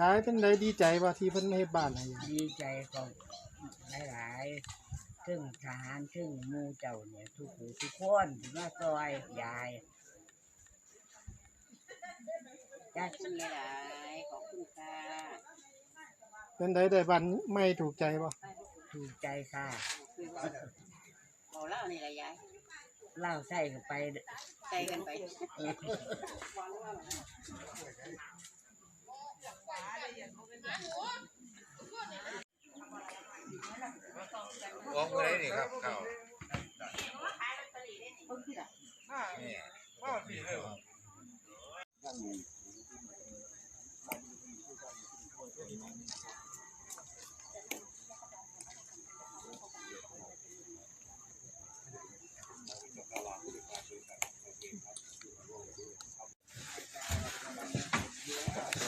ยายเป็นไดดีใจว่าที่เพิ่นเฮ็ดบ้านให้ดีใจก็หลายๆซึ่งทหารซึ่งหมูเจ้าเนี่ยทุกผู้ทุกคนที่มาซอยยาย ขอบคุณหลายๆขอบคุณค่ะเป็นไดได้บ้านไม่ถูกใจบ่ถูกใจค่ะคือว่าเราเล่านี่แหละยายเล่าใส่กันไปใจกันไปออกไปได้นี่ครับเข้านี่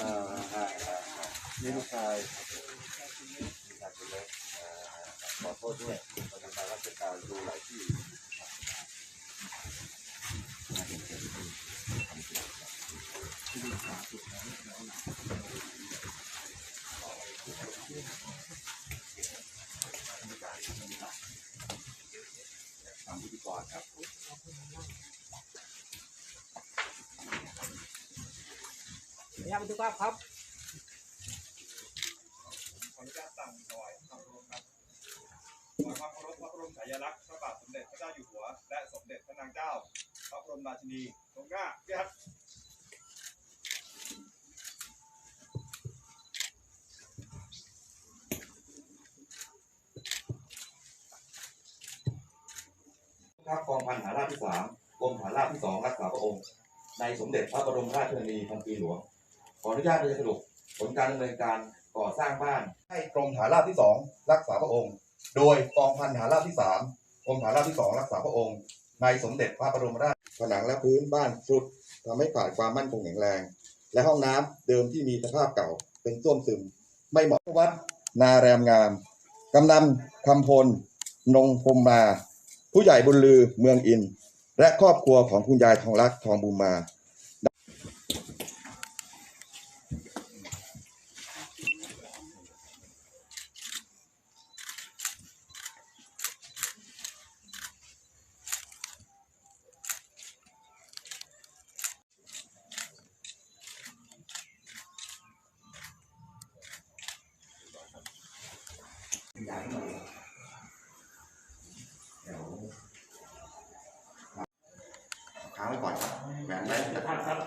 อ่าฮะ นี่ลูกชายลูกชายคนเล็กอ่าขอโทษด้วยปฏิบัติราชการดูหลายที่ทำพิธีกรครับยามทุกครับขออนุญาตตั้งถวายความเคารพครับ ถวายความเคารพพระบรมฉายาลักษณ์พระบาทสมเด็จพระเจ้าอยู่หัว และสมเด็จพระนางเจ้า พระบรมราชินีทรงหน้าเกียรติครับกองพันฐาราบที่สามกรมฐานราบที่สองรักษาพระองค์ ในสมเด็จพระบรมราชชนนีพันปีหลวง ขออนุญาตเรียสรุปผลการดำเนินการก่อสร้างบ้าน ให้กรมฐานราบที่สองรักษาพระองค์ โดยกองพันฐานราบที่สามกรมฐานราบที่สองรักษาพระองค์ในสมเด็จพระบรมราชผนังและพื้นบ้านทรุดทำให้ขาดความมั่นคงแข็งแรง และห้องน้ำเดิมที่มีสภาพเก่าเป็นส้วมซึม ไม่เหมาะวัด นาแรมงามกำนันคำพล นงพมมา ผู้ใหญ่บุญลือเมืองอิน และครอบครัวของคุณยายทองรักทองบุญมา ค้างไว้ก่อนครับแหวนไว้จะท่านครับ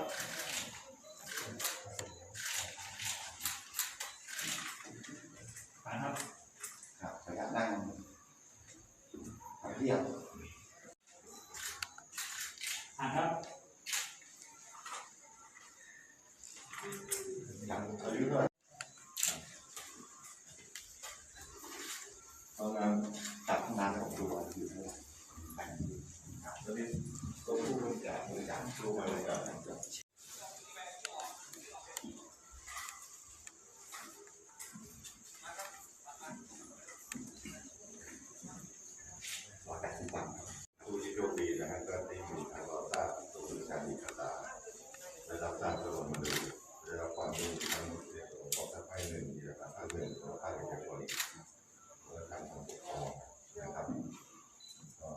ท่านครับครับขออนุญาตนั่งเทียวท่านครับครับอายุเท่าไหร่เอาน้ำ ตัดน้ำของตัวอยู่เท่าไหร่ครับตอนนี้ตัวผู้บริจาคบริจาคผู้บริจาคขอแต่ที่ต่ำ ผู้ที่โชคดีนะฮะก็ได้มีทางเราทราบตัวบริษัทมีคาตาได้รับทราบก็ลงมาดูได้รับความรู้ทั้งในส่วนของภาคภาคหนึ่งมีภาคภาคหนึ่งและภาคเอกชนและทางของปกครองนะครับก็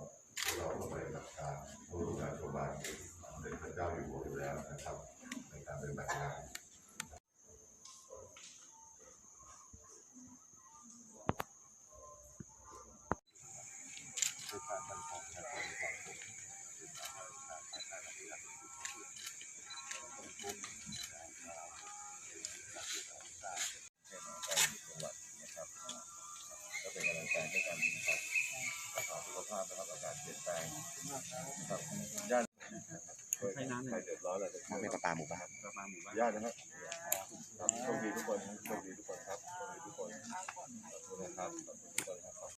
พวกเราก็ไปรับการผู้รู้งานชาวบ้านเป็นพระเจ้าอยู่หัวอยู่แล้วนะครับ ในการปฏิบัติงาน ก็เป็นกำลังใจให้กันนะครับรักษาสุขภาพนะครับอากาศเปลี่ยนแปลงนะครับย่านเดือดร้อนอะไรจะไม่ประปาหมู่บ้านประปาหมู่บ้านญาตินะครับโชคดีทุกคนโชคดีทุกคนครับโชคดีทุกคนขอบคุณนะครับ